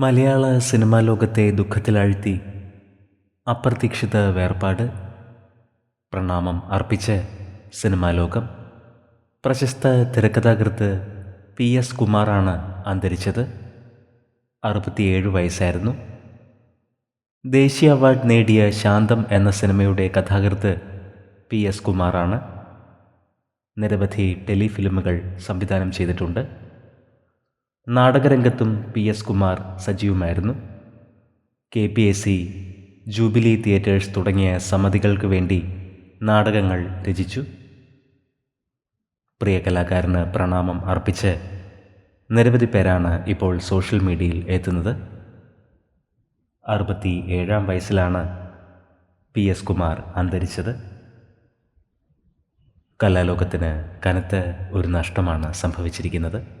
മലയാള cinema ലോകത്തെ ദുഃഖത്തിലാഴ്ത്തി അപ്രതീക്ഷിത വേർപാട്. പ്രണാമം അർപ്പിച്ച് സിനിമാ ലോകം. പ്രശസ്ത തിരക്കഥാകൃത്ത് പി എസ് കുമാറാണ് അന്തരിച്ചത്. അറുപത്തിയേഴ് വയസ്സായിരുന്നു. ദേശീയ അവാർഡ് നേടിയ ശാന്തം എന്ന സിനിമയുടെ കഥാകൃത്ത് പി എസ് കുമാറാണ്. നിരവധി ടെലിഫിലിമുകൾ സംവിധാനം ചെയ്തിട്ടുണ്ട്. നാടകരംഗത്തും പി എസ് കുമാർ സജീവമായിരുന്നു. K P S C Jubilee Theatres തുടങ്ങിയ സമിതികൾക്ക് വേണ്ടി നാടകങ്ങൾ രചിച്ചു. പ്രിയ കലാകാരന് പ്രണാമം അർപ്പിച്ച് നിരവധി പേരാണ് ഇപ്പോൾ സോഷ്യൽ മീഡിയയിൽ എത്തുന്നത്. അറുപത്തി ഏഴാം വയസ്സിലാണ് പി എസ് കുമാർ അന്തരിച്ചത്. കലാലോകത്തിന് കനത്ത ഒരു നഷ്ടമാണ് സംഭവിച്ചിരിക്കുന്നത്.